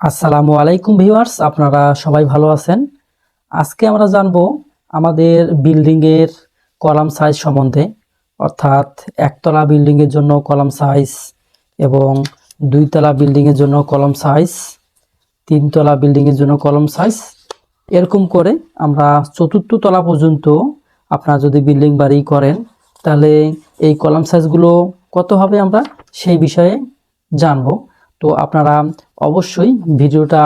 আসসালামু আলাইকুম ভিউয়ার্স, আপনারা সবাই ভালো আছেন? আজকে আমরা জানব আমাদের বিল্ডিংয়ের কলাম সাইজ সম্বন্ধে। অর্থাৎ একতলা বিল্ডিংয়ের জন্য কলাম সাইজ এবং দুইতলা বিল্ডিংয়ের জন্য কলম সাইজ, তিনতলা বিল্ডিংয়ের জন্য কলম সাইজ। এরকম করে আমরা চতুর্থ তলা পর্যন্ত আপনারা যদি বিল্ডিং বাড়ি করেন, তাহলে এই কলাম সাইজগুলো কত হবে আমরা সেই বিষয়ে জানব। তো আপনারা অবশ্যই ভিডিওটা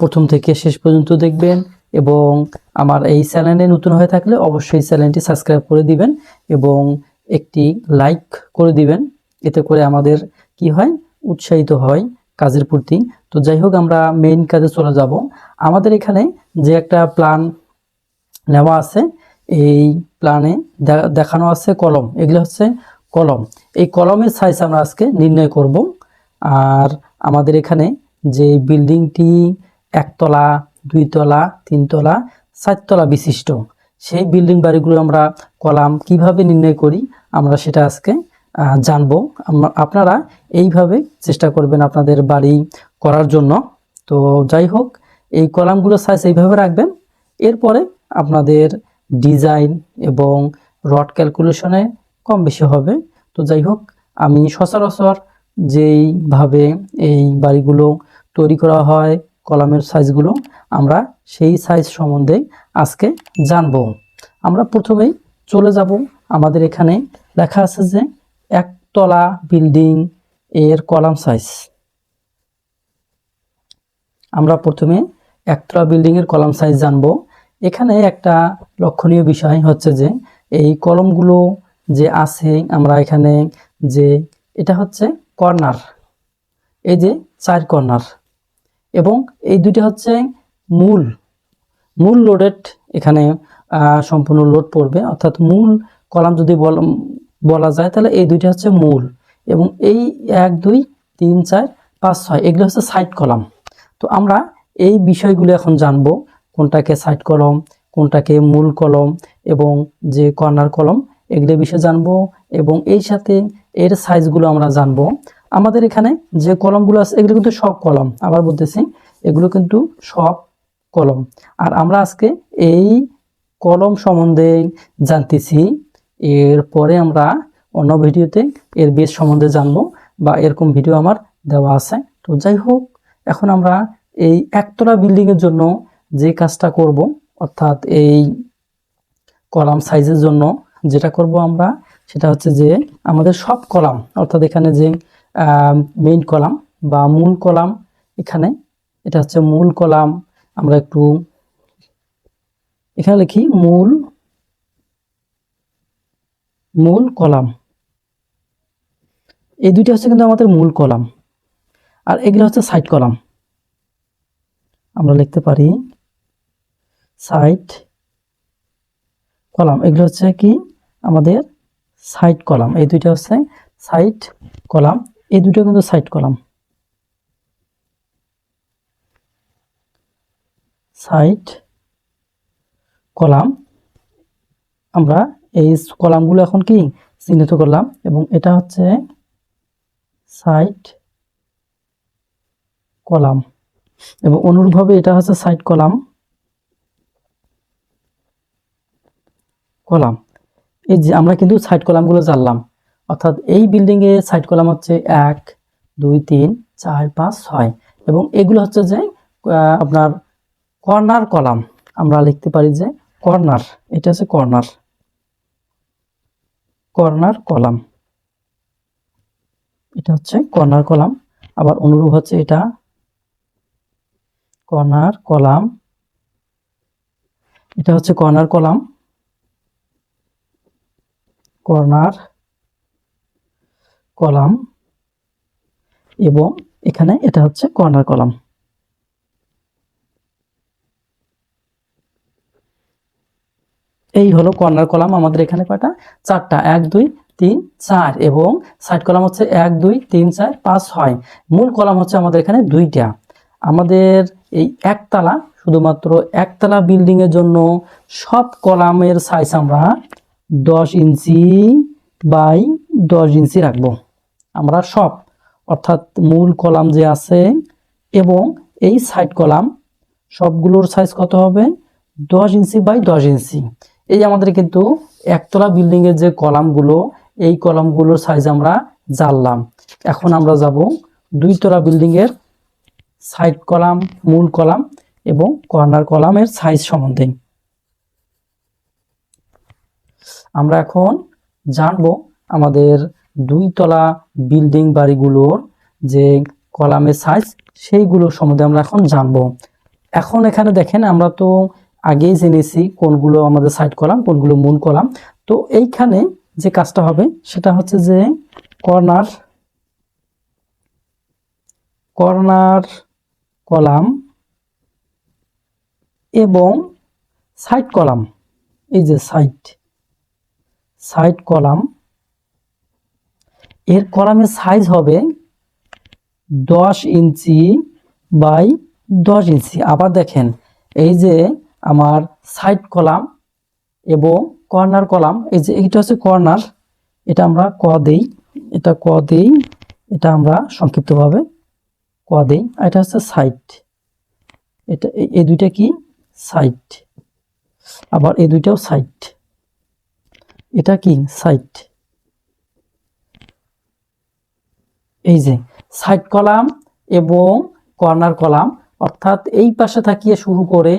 প্রথম থেকে শেষ পর্যন্ত দেখবেন এবং আমার এই চ্যানেলে নতুন হয়ে থাকলে অবশ্যই চ্যানেলটি সাবস্ক্রাইব করে দিবেন এবং একটি লাইক করে দিবেন। এতে করে আমাদের কি হয়? উৎসাহিত হয় কাজের প্রতি। তো যাই হোক, আমরা মেইন কাজে চলে যাব। আমাদের এখানে যে একটা প্ল্যান নেওয়া আছে, এই প্ল্যানে দেখানো আছে কলম। এগুলো হচ্ছে কলম। এই কলমের সাইজ আমরা আজকে নির্ণয় করব। আর আমাদের এখানে যে বিল্ডিংটি একতলা, দুইতলা, তিনতলা, চারতলা বিশিষ্ট, সেই বিল্ডিং বাড়িগুলো আমরা কলাম, কীভাবে নির্ণয় করি আমরা সেটা আজকে জানব। আপনারা এইভাবে চেষ্টা করবেন আপনাদের বাড়ি করার জন্য। তো যাই হোক, এই কলামগুলো সাইজ এইভাবে রাখবেন। এরপরে আপনাদের ডিজাইন এবং রড ক্যালকুলেশনে কম বেশি হবে। তো যাই হোক, আমি সচরাচর যেইভাবে এই বাড়িগুলো তৈরি করা হয়, কলামের সাইজগুলো, আমরা সেই সাইজ সম্বন্ধে আজকে জানব। আমরা প্রথমেই চলে যাব। আমাদের এখানে লেখা আছে যে একতলা বিল্ডিং এর কলাম সাইজ। আমরা প্রথমে একতলা বিল্ডিং এর কলাম সাইজ জানব। এখানে একটা লক্ষণীয় বিষয় হচ্ছে যে এই কলমগুলো যে আছে, আমরা এখানে যে, এটা হচ্ছে কর্নার। এই যে চার কর্নার। এবং এই দুইটা হচ্ছে মূল। মূল লোডেড এখানে সম্পূর্ণ লোড পড়বে। অর্থাৎ মূল কলাম যদি বল- বলা যায়, তাহলে এই দুইটা হচ্ছে মূল। এবং এই এক, দুই, তিন, চার, পাঁচ, ছয়, এগুলো হচ্ছে সাইড কলাম। তো আমরা এই বিষয়গুলো এখন জানব, কোনটাকে সাইড কলম, কোনটাকে মূল কলম এবং যে কর্নার কলম, এগুলো বিষয়ে জানব। এবং এই সাথে এর সাইজগুলো আমরা জানব। আমাদের এখানে যে কলমগুলো আছে, এগুলো কিন্তু সব কলম। আবার বলতেছি, এগুলো কিন্তু সব কলম। আর আমরা আজকে এই কলম সম্বন্ধে জানতেছি। এরপরে আমরা অন্য ভিডিওতে এর বেশ সম্বন্ধে জানব বা এরকম ভিডিও আমার দেওয়া আছে। তো যাই হোক, এখন আমরা এই একতলা বিল্ডিং এর জন্য যে কাজটা করব, অর্থাৎ এই কলাম সাইজের জন্য যেটা করব আমরা, সেটা হচ্ছে যে আমাদের সব কলাম, অর্থাৎ এখানে যে মেইন কলাম বা মূল কলাম এখানে। এটা হচ্ছে মূল কলাম আমরা একটু এখানে লিখি মূল মূল কলাম এই দুইটা হচ্ছে কিন্তু আমাদের মূল কলাম আর এগুলো হচ্ছে সাইড কলাম আমরা লিখতে পারি সাইড কলাম এগুলো হচ্ছে কি? আমাদের সাইড কলাম এই দুইটা হচ্ছে সাইড কলাম এই দুটো কিন্তু সাইড কলাম সাইড কলাম আমরা এই কলামগুলো এখন কি চিহ্নিত করলাম এবং এটা হচ্ছে সাইড কলাম এবং অনুরূপভাবে এটা হচ্ছে সাইড কলাম কলাম এই যে আমরা কিন্তু সাইড কলামগুলো জানলাম। অর্থাৎ এই বিল্ডিং এ সাইড কলাম হচ্ছে এক, দুই, তিন, চার, পাঁচ, ছয়। এবং এগুলো হচ্ছে যে আপনার কর্নার কলাম আমরা লিখতে পারি যে কর্নার এটা হচ্ছে কর্নার কর্নার কলাম এটা হচ্ছে কর্নার কলাম আবার অনুরূপ হচ্ছে এটা। কর্নার কলাম এটা হচ্ছে কর্নার কলাম কর্নার কলাম এবং এখানে এটা হচ্ছে কর্নার কলাম। এই হলো কর্নার কলাম আমাদের এখানে কয়টা? চারটা। এক, দুই, তিন, চার এবং সাইড কলাম হচ্ছে এক, দুই, তিন, চার, পাঁচ, ছয়। মূল কলাম হচ্ছে আমাদের এখানে দুইটা। আমাদের এই একতলা, শুধুমাত্র একতলা বিল্ডিং এর জন্য সব কলামের সাইজ আমরা দশ ইঞ্চি বাই দশ ইঞ্চি রাখব। আমরা সব, অর্থাৎ মূল কলাম যে আছে এবং এই সাইড কলাম, সবগুলোর সাইজ কত হবে? দশ ইঞ্চি বাই দশ ইঞ্চি। এই আমাদের কিন্তু একতলা বিল্ডিংয়ের যে কলামগুলো, এই কলামগুলোর সাইজ আমরা জানলাম। এখন আমরা যাব দুইতলা বিল্ডিংয়ের সাইড কলাম, মূল কলাম এবং কর্নার কলামের সাইজ সম্বন্ধে। আমরা এখন জানব আমাদের দুইতলা বিল্ডিং বাড়িগুলোর যে কলামের সাইজ সেইগুলো সম্বন্ধে আমরা এখন জানব। এখন এখানে দেখেন, আমরা তো আগেই জেনেছি কোনগুলো আমাদের সাইড কলাম, কোনগুলো মূল কলাম। তো এইখানে যে কাজটা হবে, সেটা হচ্ছে যে কর্নার কর্নার কলাম এবং সাইড কলাম। এই যে সাইড সাইড কলাম এর কলামের সাইজ হবে দশ ইঞ্চি বাই দশ ইঞ্চি। আবার দেখেন, এই যে আমার সাইড কলাম এবং কর্নার কলাম, এই যে এইটা হচ্ছে কর্নার এটা আমরা ক দেই, এটা ক দেই, এটা আমরা সংক্ষিপ্তভাবে ক দেই এটা হচ্ছে সাইড এটা এই- এই দুইটা কি? সাইড আবার এই দুইটাও সাইড এটা কি? সাইড এই যে সাইড কলাম এবং কর্নার কলাম অর্থাৎ এই পাশে থাকিয়ে শুরু করে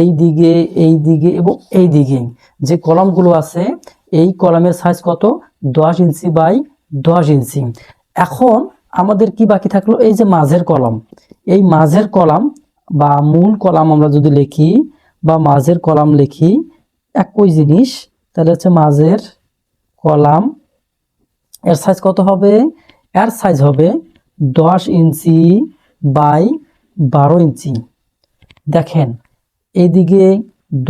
এই দিকে এই দিকে এবং এই দিকে। যে কলামগুলো আছে, এই কলামের সাইজ কত? দশ ইঞ্চি বাই দশ ইঞ্চি। এখন আমাদের কি বাকি থাকল? এই যে মাঝের কলম এই মাঝের কলাম বা মূল কলাম আমরা যদি লিখি বা মাঝের কলাম লিখি, একই জিনিস, তাহলে হচ্ছে মাঝের কলাম এর সাইজ কত হবে? এর সাইজ হবে দশ ইঞ্চি বাই বারো ইঞ্চি। দেখেন, এইদিকে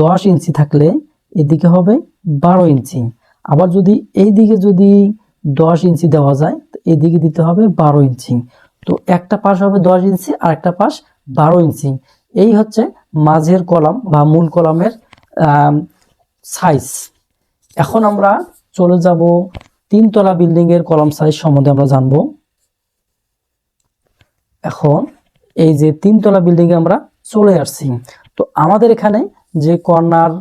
দশ ইঞ্চি থাকলে এদিকে হবে বারো ইঞ্চি। আবার যদি এই দিকে যদি দশ ইঞ্চি দেওয়া যায়, তো এদিকে দিতে হবে বারো ইঞ্চি। তো একটা পাশ হবে দশ ইঞ্চি, আর একটা পাশ বারো ইঞ্চি। এই হচ্ছে মাঝের কলাম বা মূল কলামের সাইজ এখন আমরা চলে যাব তিনতলা বিল্ডিং এর কলাম সাইজ সম্বন্ধে আমরা জানব। এখন এই যে তিনতলা বিল্ডিং এ আমরা চলে আসছি। তো আমাদের এখানে যে কর্নার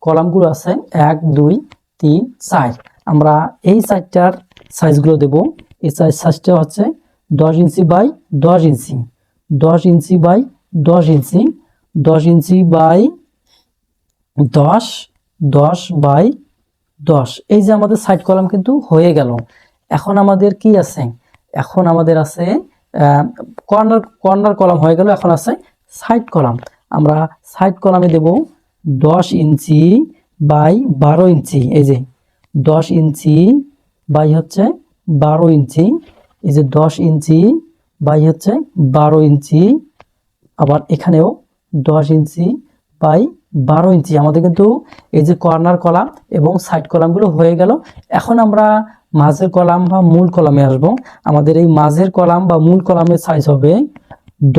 কলামগুলো আছে, এক, দুই, তিন, চার, আমরা এই চারটার সাইজগুলো দেব। এই সাইজ সাইজটা হচ্ছে দশ ইঞ্চি বাই দশ ইঞ্চি। দশ ইঞ্চি বাই দশ ইঞ্চি। দশ ইঞ্চি বাই দশ দশ বাই দশ। এই যে আমাদের সাইড কলাম কিন্তু হয়ে গেল। এখন আমাদের কি আছে? এখন আমাদের আছে কর্নার কর্নার কলাম হয়ে গেল, এখন আছে সাইড কলাম আমরা সাইড কলামে দেব দশ ইঞ্চি বাই বারো ইঞ্চি। এই যে দশ ইঞ্চি বাই হচ্ছে বারো ইঞ্চি। এই যে দশ ইঞ্চি বাই হচ্ছে বারো ইঞ্চি। আবার এখানেও দশ ইঞ্চি বাই বারো ইঞ্চি। আমাদের কিন্তু এই যে কর্নার কলাম এবং সাইড কলামগুলো হয়ে গেল। এখন আমরা মাঝের কলাম বা মূল কলামে আসব। আমাদের এই মাঝের কলাম বা মূল কলামের সাইজ হবে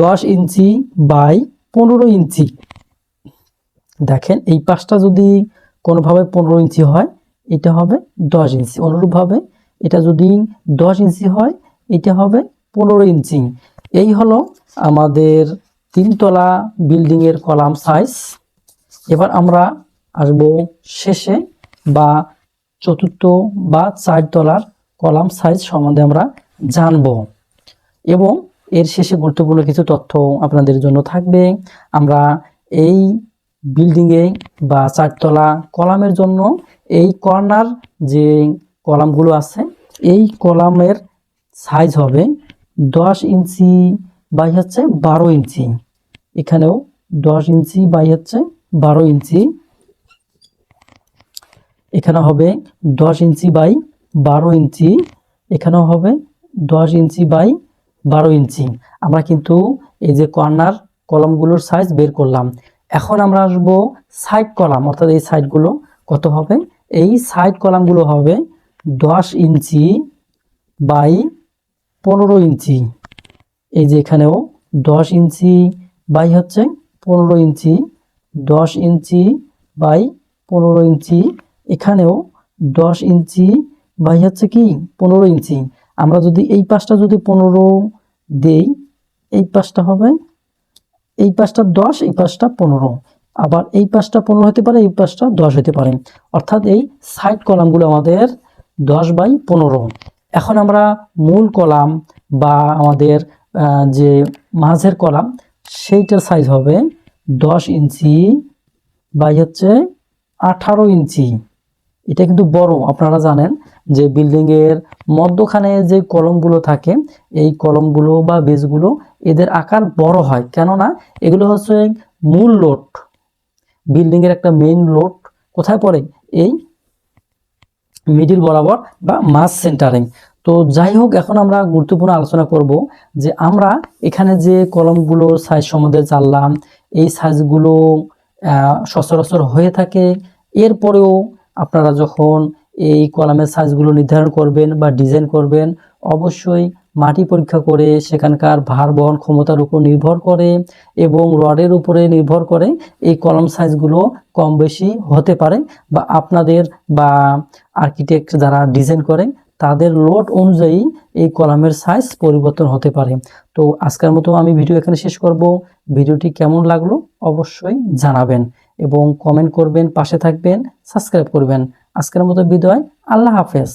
দশ ইঞ্চি বাই পনেরো ইঞ্চি। দেখেন, এই পাশটা যদি কোনোভাবে পনেরো ইঞ্চি হয়, এটা হবে দশ ইঞ্চি। অনুরূপভাবে এটা যদি দশ ইঞ্চি হয়, এটা হবে পনেরো ইঞ্চি। এই হলো আমাদের তিনতলা বিল্ডিংয়ের কলাম সাইজ এবার আমরা আসব শেষে বা চতুর্থ বা চার তলার কলাম সাইজ সম্বন্ধে আমরা জানব। এবং এর শেষে গুরুত্বপূর্ণ কিছু তথ্য আপনাদের জন্য থাকবে। আমরা এই বিল্ডিংয়ে বা চারতলা কলামের জন্য এই কর্নার যে কলামগুলো আছে, এই কলামের সাইজ হবে দশ ইঞ্চি বাই হচ্ছে বারো ইঞ্চি। এখানেও দশ ইঞ্চি বাই হচ্ছে বারো ইঞ্চি। এখানে হবে দশ ইঞ্চি বাই বারো ইঞ্চি। এখানেও হবে দশ ইঞ্চি বাই বারো ইঞ্চি। আমরা কিন্তু এই যে কর্নার কলমগুলোর সাইজ বের করলাম। এখন আমরা আসব সাইড কলাম অর্থাৎ এই সাইডগুলো কত হবে? এই সাইড কলামগুলো হবে দশ ইঞ্চি বাই পনেরো ইঞ্চি। এই যে এখানেও দশ ইঞ্চি বাই হচ্ছে পনেরো ইঞ্চি। দশ ইঞ্চি বাই পনেরো ইঞ্চি, এখানেও দশ ইঞ্চি বাই হচ্ছে কি? পনেরো ইঞ্চি। আমরা যদি এই পাশটা যদি পনেরো দেই, এই পাশটা হবে, এই পাশটা দশ, এই পাশটা পনেরো। আবার এই পাশটা পনেরো হতে পারে, এই পাশটা দশ হতে পারে। অর্থাৎ এই সাইড কলামগুলো আমাদের দশ বাই পনেরো। এখন আমরা মূল কলাম বা আমাদের যে মাঝের কলাম সেইটার সাইজ হবে দশ ইঞ্চি বাই হচ্ছে আঠারো ইঞ্চি। এটা কিন্তু বড়, আপনারা জানেন যে বিল্ডিংয়ের মধ্যখানে যে কলমগুলো থাকে, এই কলমগুলো বা বেজগুলো এদের আকার বড় হয়। কেননা এগুলো হচ্ছে মূল লোড। বিল্ডিংয়ের একটা মেইন লোড। কোথায় পড়ে? এই মিডিল বরাবর বা মাস সেন্টারিং তো যাই হোক, এখন আমরা গুরুত্বপূর্ণ আলোচনা করব যে আমরা এখানে যে কলমগুলো সাইজ সম্বন্ধে জানলাম, এই সাইজগুলো সচরাচর হয়ে থাকে। এরপরেও আপনারা যখন এই কলামের সাইজগুলো নির্ধারণ করবেন বা ডিজাইন করবেন, অবশ্যই মাটি পরীক্ষা করে সেখানকার ভার, বহন ক্ষমতার উপর নির্ভর করে এবং রডের উপরে নির্ভর করে এই কলম সাইজগুলো কম বেশি হতে পারে বা আপনাদের বা আর্কিটেক্ট যারা ডিজাইন করে তাদের লোড অনুযায়ী এই কলামের সাইজ পরিবর্তন হতে পারে। তো আজকের মতো আমি ভিডিও এখানে শেষ করব। ভিডিওটি কেমন লাগল অবশ্যই জানাবেন এবং কমেন্ট করবেন, পাশে থাকবেন সাবস্ক্রাইব করবেন। আজকের মতো বিদায়। আল্লাহ হাফেজ।